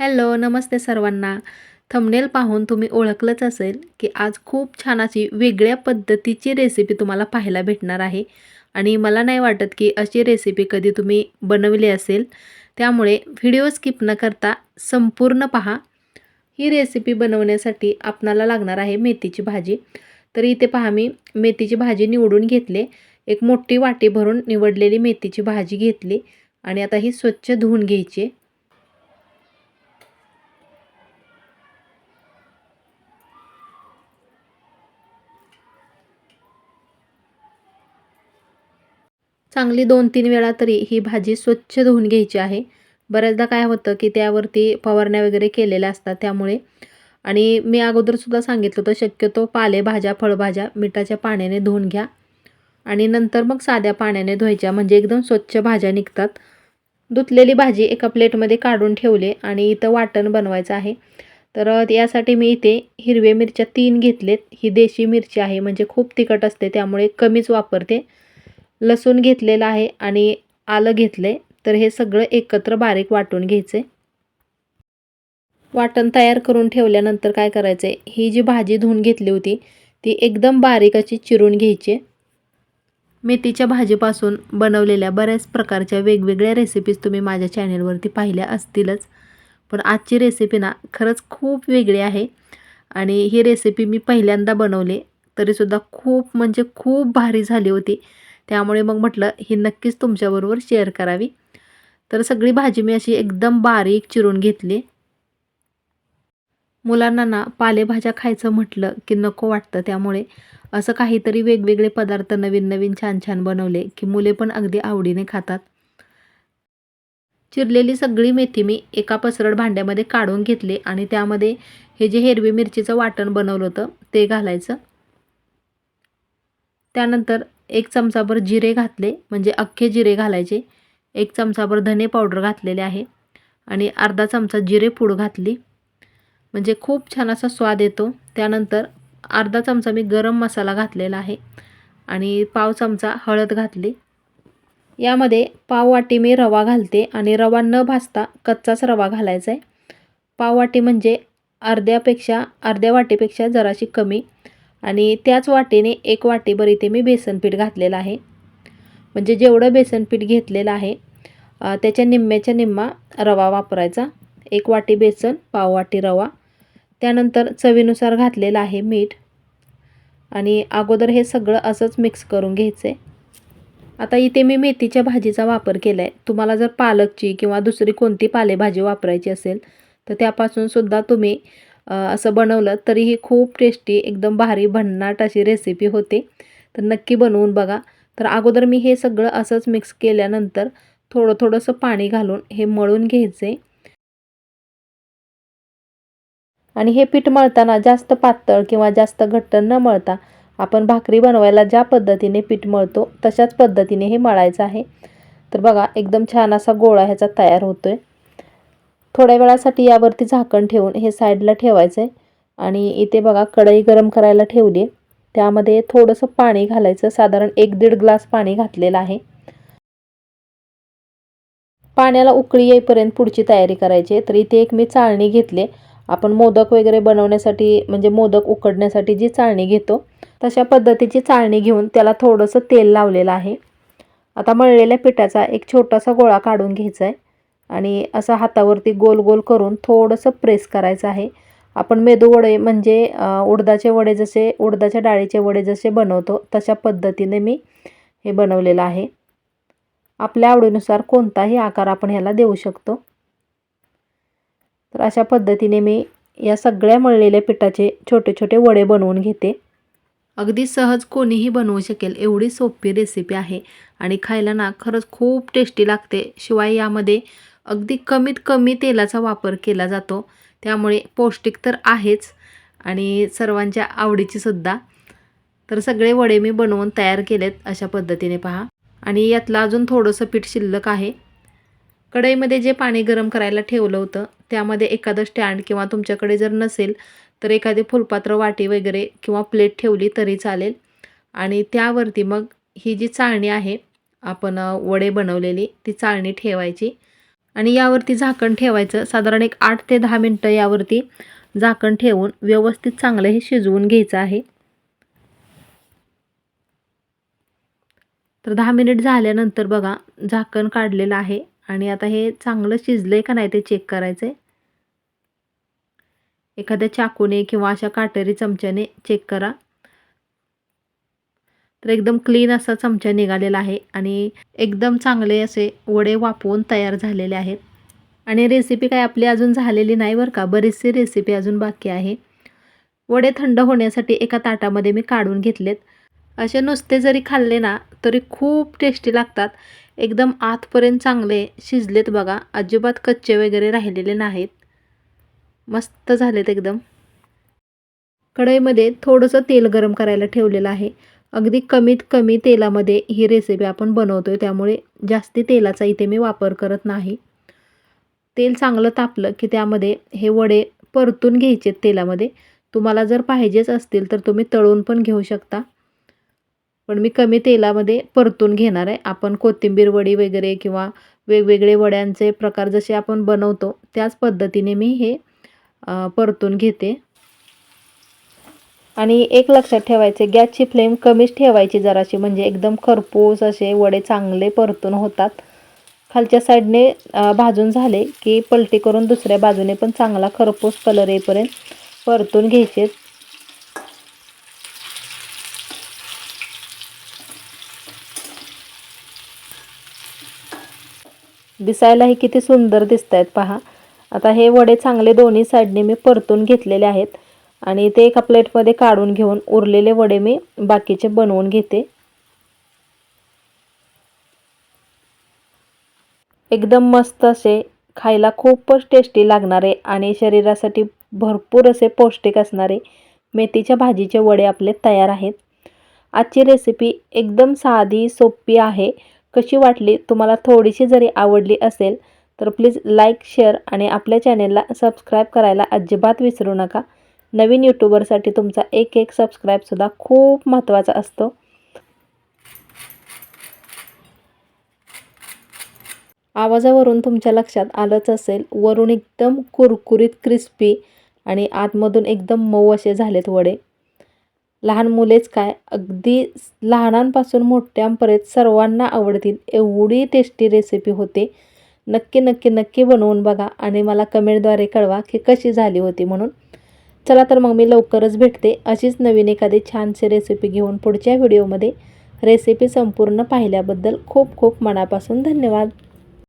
Hello नमस्ते सर्वांना. Thumbnail पाहून तुम्ही ओळखलंच असेल की आज खूप छान अशी वेगळ्या पद्धतीची रेसिपी तुम्हाला पाहायला भेटणार आहे. आणि मला नाही वाटत की अशी रेसिपी कधी तुम्ही बनवली असेल. त्यामुळे व्हिडिओ स्किप न करता संपूर्ण पहा. ही रेसिपी बनवण्यासाठी आपणाला लागणार आहे मेथीची भाजी. तर इथे पहा मी मेथीची भाजी निवडून घेतले. एक मोठी वाटी भरून निवडलेली मेथीची भाजी घेतली. आणि आता ही स्वच्छ धुवून घ्यायची. चांगली दोन तीन वेळा तरी ही भाजी स्वच्छ धुवून घ्यायची आहे. बऱ्याचदा काय होतं की त्यावरती फवारण्या वगैरे केलेल्या असतात त्यामुळे. आणि मी अगोदरसुद्धा सांगितलं होतं शक्यतो पालेभाज्या फळभाज्या मिठाच्या पाण्याने धुवून घ्या. आणि नंतर मग साध्या पाण्याने धुवायच्या म्हणजे एकदम स्वच्छ भाज्या निघतात. धुतलेली भाजी एका प्लेटमध्ये काढून ठेवले आणि इथं वाटण बनवायचं आहे. तर यासाठी मी इथे हिरव्या मिरच्या तीन घेतलेत. ही देशी मिरची आहे म्हणजे खूप तिखट असते त्यामुळे कमीच वापरते. लसूण घेतलेलं आहे आणि आलं घेतले तर हे सगळं एकत्र बारीक वाटून घ्यायचे. वाटण तयार करून ठेवल्यानंतर काय करायचं? आहे ही जी भाजी धुवून घेतली होती ती एकदम बारीक अशी चिरून घ्यायची. मेथीच्या भाजीपासून बनवलेल्या बऱ्याच प्रकारच्या वेगवेगळ्या रेसिपीज तुम्ही माझ्या चॅनेलवरती पाहिल्या असतीलच. पण आजची रेसिपी ना खरंच खूप वेगळी आहे. आणि ही रेसिपी मी पहिल्यांदा बनवली तरीसुद्धा खूप म्हणजे खूप भारी झाली होती. त्यामुळे मग म्हटलं ही नक्कीच तुमच्याबरोबर शेअर करावी. तर सगळी भाजी मी अशी एकदम बारीक चिरून घेतली. मुलांना ना पालेभाज्या खायचं म्हटलं की नको वाटतं त्यामुळे असं काहीतरी वेगवेगळे पदार्थ नवीन नवीन छान छान बनवले की मुले पण अगदी आवडीने खातात. चिरलेली सगळी मेथी मी एका पसरड भांड्यामध्ये काढून घेतली आणि त्यामध्ये हे जे हिरवी मिरचीचं वाटण बनवलं होतं ते घालायचं. त्यानंतर एक चमचाभर जिरे घातले म्हणजे अख्खे जिरे घालायचे. एक चमचाभर धने पावडर घातलेले आहे आणि अर्धा चमचा जिरे पूड घातली. म्हणजे खूप छान असा स्वाद येतो. त्यानंतर अर्धा चमचा मी गरम मसाला घातलेला आहे आणि पाव चमचा हळद घातली. यामध्ये पाव वाटी मी रवा घालते आणि रवा न भाजता कच्चाच रवा घालायचा आहे. पाव वाटी म्हणजे अर्ध्यापेक्षा अर्ध्या वाटीपेक्षा जराशी कमी आणि त्याच वाटीने एक वाटीभर इथे मी बेसनपीठ घातलेलं आहे. म्हणजे जेवढं बेसनपीठ घेतलेलं आहे त्याच्या निम्म्याच्या निम्मा रवा वापरायचा. एक वाटी बेसन पाव वाटी रवा. त्यानंतर चवीनुसार घातलेलं आहे मीठ. आणि अगोदर हे सगळं असंच मिक्स करून घ्यायचं आहे. आता इथे मी मेथीच्या भाजीचा वापर केला आहे तुम्हाला जर पालकची किंवा दुसरी कोणती पालेभाजी वापरायची असेल तर त्यापासून सुद्धा तुम्ही असं बनवलं तरीही खूप टेस्टी एकदम भारी भन्नाट अशी रेसिपी होते. तर नक्की बनवून बघा. तर अगोदर मी हे सगळं असंच मिक्स केल्यानंतर थोडं थोडंसं पाणी घालून हे मळून घ्यायचे. आणि हे पीठ मळताना जास्त पातळ किंवा जास्त घट्ट न मळता आपण भाकरी बनवायला ज्या पद्धतीने पीठ मळतो तशाच पद्धतीने हे मळायचं आहे. तर बघा एकदम छान असा गोळा ह्याचा तयार होतो आहे थोड्या वेळासाठी यावरती झाकण ठेवून हे साईडला ठेवायचं आहे आणि इथे बघा कढई गरम करायला ठेवली त्यामध्ये थोडंसं पाणी घालायचं. साधारण एक दीड ग्लास पाणी घातलेलं आहे. पाण्याला उकळी येईपर्यंत पुढची तयारी करायची तर इथे एक मी चाळणी घेतली आपण मोदक वगैरे बनवण्यासाठी म्हणजे मोदक उकडण्यासाठी जी चाळणी घेतो तशा पद्धतीची चाळणी घेऊन त्याला थोडंसं तेल लावलेलं आहे. आता मळलेल्या पिठाचा एक छोटासा गोळा काढून घ्यायचा आहे आणि असं हातावरती गोल गोल करून थोडंसं प्रेस करायचं आहे. आपण मेदू वडे म्हणजे उडदाचे वडे जसे उडदाच्या डाळीचे वडे जसे बनवतो तशा पद्धतीने मी हे बनवलेलं आहे. आपल्या आवडीनुसार कोणताही आकार आपण ह्याला देऊ शकतो. तर अशा पद्धतीने मी या सगळ्या मळलेल्या पिठाचे छोटे छोटे वडे बनवून घेते. अगदी सहज कोणीही बनवू शकेल एवढी सोपी रेसिपी आहे आणि खायला ना खरंच खूप टेस्टी लागते. शिवाय यामध्ये अगदी कमीत कमी तेलाचा वापर केला जातो. त्यामुळे पौष्टिक तर आहेच आणि सर्वांच्या आवडीची सुद्धा. तर सगळे वडे मी बनवून तयार केलेत अशा पद्धतीने पहा. आणि यातलं अजून थोडंसं पीठ शिल्लक आहे. कढईमध्ये जे पाणी गरम करायला ठेवलं होतं त्यामध्ये एखादं स्टँड किंवा तुमच्याकडे जर नसेल तर एखादी फुलपात्र वाटी वगैरे किंवा प्लेट ठेवली तरी चालेल. आणि त्यावरती मग ही जी चाळणी आहे आपण वडे बनवलेली ती चाळणी ठेवायची. आणि यावरती झाकण ठेवायचं. साधारण एक आठ ते दहा मिनटं यावरती झाकण ठेवून व्यवस्थित चांगलं हे शिजवून घ्यायचं आहे. तर दहा मिनिट झाल्यानंतर बघा झाकण काढलेलं आहे आणि आता हे चांगलं शिजलं आहे का नाही ते चेक करायचं आहे एखाद्या चाकूने किंवा अशा काटेरी चमच्याने चेक करा. तर एकदम क्लीन असा चमचा निघालेला आहे आणि एकदम चांगले असे वडे वापवून तयार झालेले आहेत. आणि रेसिपी काय आपली अजून झालेली नाही बरं का बरीचशी रेसिपी अजून बाकी आहे. वडे थंड होण्यासाठी एका ताटामध्ये मी काढून घेतलेत. असे नुसते जरी खाल्ले ना तरी खूप टेस्टी लागतात. एकदम आतपर्यंत चांगले शिजलेत बघा अजिबात कच्चे वगैरे राहिलेले नाहीत. मस्त झालेत एकदम. कढईमध्ये थोडंसं तेल गरम करायला ठेवलेलं आहे. अगदी कमीत कमी तेलामध्ये ही रेसिपी आपण बनवतो आहे त्यामुळे जास्ती तेलाचा इथे मी वापर करत नाही. तेल चांगलं तापलं की त्यामध्ये हे वडे परतून घ्यायचे तेलामध्ये. तुम्हाला जर पाहिजेच असतील तर तुम्ही तळून पण घेऊ शकता. पण मी कमी तेलामध्ये परतून घेणार आहे. आपण कोथिंबीर वडी वगैरे किंवा वेगवेगळे वड्यांचे प्रकार जसे आपण बनवतो त्याच पद्धतीने मी हे परतून घेते. आणि एक लक्षात ठेवायचे गॅसची फ्लेम कमीच ठेवायची जराशी म्हणजे एकदम खरपूस असे वडे चांगले परतून होतात. खालच्या साईडने भाजून झाले की पलटी करून दुसऱ्या बाजूने पण चांगला खरपूस कलर येईपर्यंत परतून घ्यायचे. दिसायलाही किती सुंदर दिसत आहेत पहा. आता हे वडे चांगले दोन्ही साईडने मी परतून घेतलेले आहेत. आणि ते एका प्लेटमध्ये काढून घेऊन उरलेले वडे मी बाकीचे बनवून घेते. एकदम मस्त असे खायला खूपच टेस्टी लागणारे आणि शरीरासाठी भरपूर असे पौष्टिक असणारे मेथीच्या भाजीचे वडे आपले तयार आहेत. आजची रेसिपी एकदम साधी सोपी आहे. कशी वाटली तुम्हाला थोडीशी जरी आवडली असेल तर प्लीज लाईक शेअर आणि आपल्या चॅनेलला सबस्क्राईब करायला अजिबात विसरू नका. नवीन यूट्यूबरसाठी तुमचा एक एक सबस्क्राईबसुद्धा खूप महत्त्वाचा असतो. आवाजावरून तुमच्या लक्षात आलंच असेल वरून एकदम कुरकुरीत क्रिस्पी आणि आतमधून एकदम मऊ असे झालेत वडे. लहान मुलेच काय अगदी लहानांपासून मोठ्यांपर्यंत सर्वांना आवडतील एवढी टेस्टी रेसिपी होते. नक्की नक्की नक्की बनवून बघा आणि मला कमेंटद्वारे कळवा की कशी झाली होती म्हणून. चला तर मग मी लवकरच भेटते अशीच नवीन एखादी छानशी रेसिपी घेऊन पुढच्या व्हिडिओमध्ये रेसिपी संपूर्ण पाहिल्याबद्दल खूप खूप मनापासून धन्यवाद.